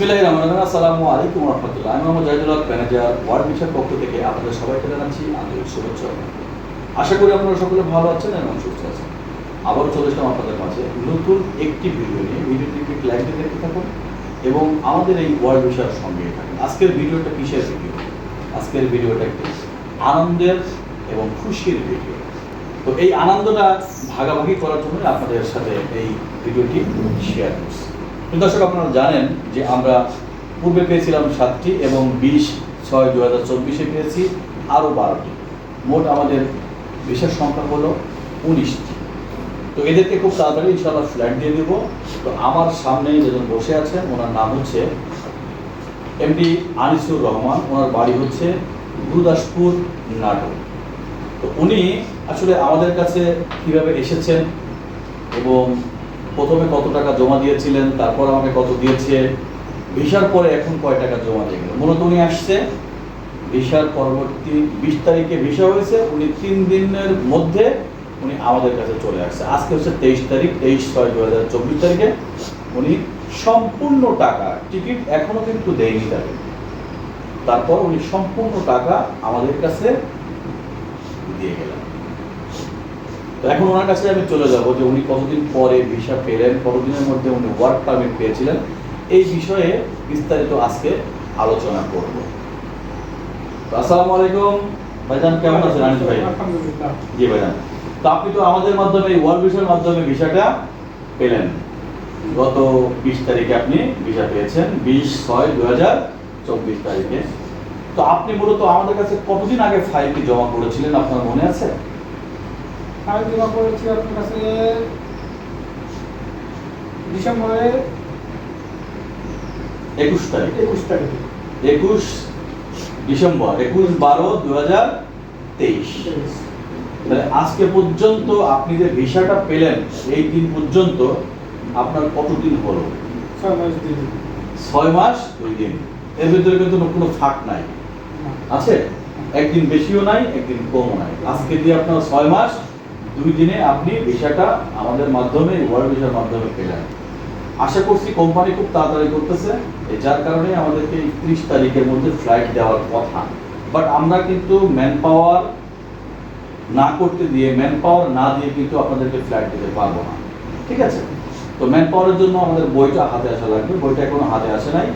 বিসমিল্লাহ রহমান রহিম। আসসালামু আলাইকুম রহমতুল্লাহ। আমি Mohammad Zahidul Haque, manager world mission পক্ষ থেকে আপনাদের সবাইকে জানাচ্ছি আন্তরিক শুভেচ্ছা আশা করি আপনারা সকলে ভালো আছেন এবং সুস্থ আছেন। আবারও চলে এসলাম আপনাদের মাঝে নতুন একটি ভিডিও নিয়ে। ভিডিওটি একটি লাইভে দেখতে থাকুন এবং আমাদের এই ওয়ার্ল্ড বিষয়ের সঙ্গে থাকুন। আজকের ভিডিওটা কিসের ভিডিও? আজকের ভিডিওটা একটি আনন্দের এবং খুশির ভিডিও। তো এই আনন্দটা ভাগাভাগি করার জন্য আপনাদের সাথে এই ভিডিওটি শেয়ার করছি। দর্শক, আপনারা জানেন যে আমরা পূর্বে পেয়েছিলাম সাতটি এবং বিশ ছয় দু হাজার চব্বিশে পেয়েছি আরও বারোটি। মোট আমাদের বিশেষ সংখ্যা হলো উনিশটি। তো এদেরকে খুব তাড়াতাড়ি ইনশাআল্লাহ ফ্ল্যাট দিয়ে দেবো। তো আমার সামনে যেজন বসে আছেন, ওনার নাম হচ্ছে এমডি আনিসুর রহমান। ওনার বাড়ি হচ্ছে গুরুদাসপুর নাটক তো উনি আসলে আমাদের কাছে কীভাবে এসেছেন এবং প্রথমে কত টাকা জমা দিয়েছিলেন, তারপর আমাকে কত দিয়েছে? ভিসার পরে এখন কয় টাকা জমা দিয়ে গেল মূলত উনি আসছে, ভিসার পরবর্তী বিশ তারিখে ভিসা হয়েছে, উনি তিন দিনের মধ্যে উনি আমাদের কাছে চলে আসছে। আজকে হচ্ছে তেইশ তারিখ, তেইশ ছয় দু হাজার চব্বিশ তারিখে উনি সম্পূর্ণ টাকা, টিকিট এখনও কিন্তু দেয়নি তাকে। তারপর উনি সম্পূর্ণ টাকা আমাদের কাছে দিয়ে গেলেন। তো এখন ওনার কাছে আমি চলে যাব যে উনি কতদিন পরে ভিসা পেলেন কতদিনের মধ্যে উনি ওয়ার্ক পারমিট পেয়েছিলেন। এই বিষয়ে বিস্তারিত আজকে আলোচনা করব। আসসালামু আলাইকুম। ভাইজান কেমন আছেন? আনিস ভাই? জি ভাইজান। তো আপনি তো আমাদের মাধ্যমে ওয়ার্ল্ড ভিসার মাধ্যমে ভিসাটা পেলেন। গত বিশ তারিখে আপনি ভিসা পেয়েছেন বিশ ছয় দু হাজার চব্বিশ তারিখে। তো আপনি মূলত আমাদের কাছে কতদিন আগে ফাইলটি জমা করেছিলেন আপনার মনে আছে? আমি জমা করেছি আপনার কাছে ডিসেম্বরের একুশ তারিখ। একুশ তারিখে। একুশ ডিসেম্বর একুশ বারো দু হাজার তেইশ। তাহলে আজকে পর্যন্ত আপনি যে ভিসাটা পেলেন এই দিন পর্যন্ত আপনার কতদিন হলো? ছয় মাস দিন। ছয় মাস দুই দিন। এর ভিতরে কিন্তু কোনো ফাঁক নাই। আছে? একদিন বেশিও নাই একদিন কমও নাই। আজকে দিয়ে আপনার ছয় মাস দুই দিনে আপনি ভিসাটা আমাদের মাধ্যমে ওয়ার্ল্ড ভিসার মাধ্যমে পেলেন। আশা করছি কোম্পানি খুব তাড়াতাড়ি করতেছে যার কারণে আমাদেরকে ত্রিশ তারিখের মধ্যে ফ্লাইট দেওয়ার কথা। বাট আমরা কিন্তু ম্যান পাওয়ার না করতে দিয়ে ম্যান পাওয়ার না দিয়ে কিন্তু আপনাদেরকে ফ্লাইট দিতে পারব না। ঠিক আছে? তো ম্যান পাওয়ারের জন্য আমাদের বইটা হাতে আসা লাগবে। বইটা এখনও হাতে আসে নাই।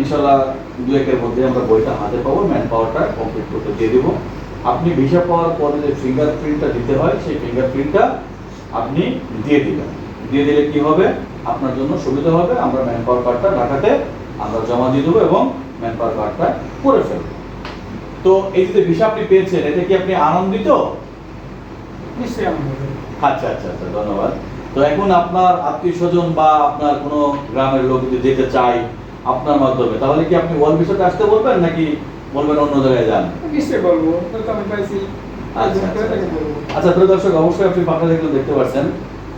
ইনশাল্লাহ দু একের মধ্যে আমরা বইটা হাতে পাবো ম্যান পাওয়ারটা কমপ্লিট করতে দিয়ে দেবো। আপনি ভিসা পাওয়ার পরে যে ফিঙ্গারপ্রিন্টটা দিতে হয় সেই ফিঙ্গারপ্রিন্টটা আপনি দিয়ে দিবেন। দিয়ে দিলে কি হবে? আপনার জন্য সুবিধা হবে। আমরা ম্যান পাওয়ার কার্ডটা ঢাকাতে আমরা জমা দিয়ে দেবো এবং ম্যান পাওয়ার কার্ডটা করে ফেলব। তো এই যে ভিসা আপনি পেয়েছেন এতে কি আপনি আনন্দিত? নিশ্চয়ই আচ্ছা আচ্ছা আচ্ছা ধন্যবাদ। তো এখন আপনার আত্মীয় স্বজন বা আপনার কোনো গ্রামের লোক যদি যেতে চায় আপনার মাধ্যমে তাহলে কি আপনি ওয়ার্ল্ড ভিসাতে আসতে বলবেন নাকি বলবেন অন্য জায়গায় যান। নিশ্চয়ই বলব আমি পাইছি। আচ্ছা, আচ্ছা, তাকে বলব। আচ্ছা প্রিয় দর্শক অবশ্যই আপনি পাখা দেখলে দেখতে পাচ্ছেন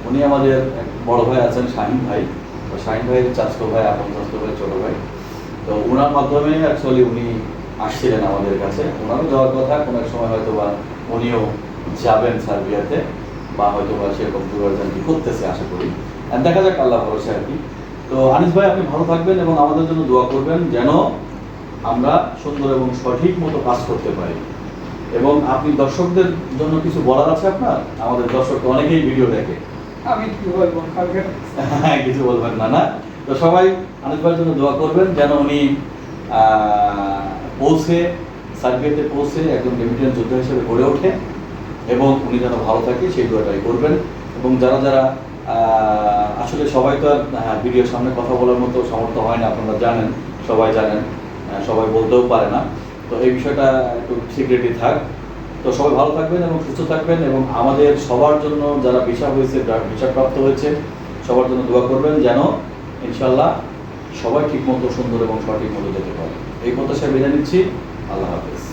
উনি আমাদের এক বড় ভাই আছেন শাহিন ভাই। তো শাহিন ভাইয়ের চাচতো ভাই আপন চাচতো ভাই ছোট ভাই। তো ওনার মাধ্যমে অ্যাকচুয়ালি উনি আসছিলেন আমাদের কাছে। ওনারও যাওয়ার কথা কোনো এক সময় হয়তো বা উনিও যাবেন সার্বিয়াতে বা হয়তো বা সেরকম ট্যুরার্জানটি করতেছে আশা করি। দেখা যাক আল্লাহ ভরসা আর কি। তো আনিস ভাই আপনি ভালো থাকবেন এবং আমাদের জন্য দোয়া করবেন যেন আমরা সুন্দর এবং সঠিক মতো কাজ করতে পারি। এবং আপনি দর্শকদের জন্য কিছু বলার আছে আপনার? আমাদের দর্শক অনেকেই ভিডিও দেখে। আমি কি বলব হ্যাঁ, কিছু বলবেন না না। তো সবাই আনিস ভাইয়ের জন্য দোয়া করবেন যেন উনি পৌঁছে সার্বিয়াতে পৌঁছে একজন রেমিটেন্স যোদ্ধা হিসেবে গড়ে ওঠে এবং উনি যেন ভালো থাকে সেই দোয়াটাই করবেন। এবং যারা যারা আসলে সবাই তো আর হ্যাঁ, ভিডিওর সামনে কথা বলার মতো সামর্থ্য হয় না আপনারা জানেন সবাই জানেন। সবাই বলতেও পারে না। তো এই বিষয়টা একটু সিক্রেটই থাক। তো সবাই ভালো থাকবেন এবং সুস্থ থাকবেন এবং আমাদের সবার জন্য যারা ভিসা হয়েছে ভিসা হয়েছে, সবার জন্য দোয়া করবেন যেন ইনশাল্লাহ সবাই ঠিক মতো সুন্দর এবং সঠিক মতো যেতে পারে। এই প্রত্যাশা বিদায় নিচ্ছি। আল্লাহ হাফেজ।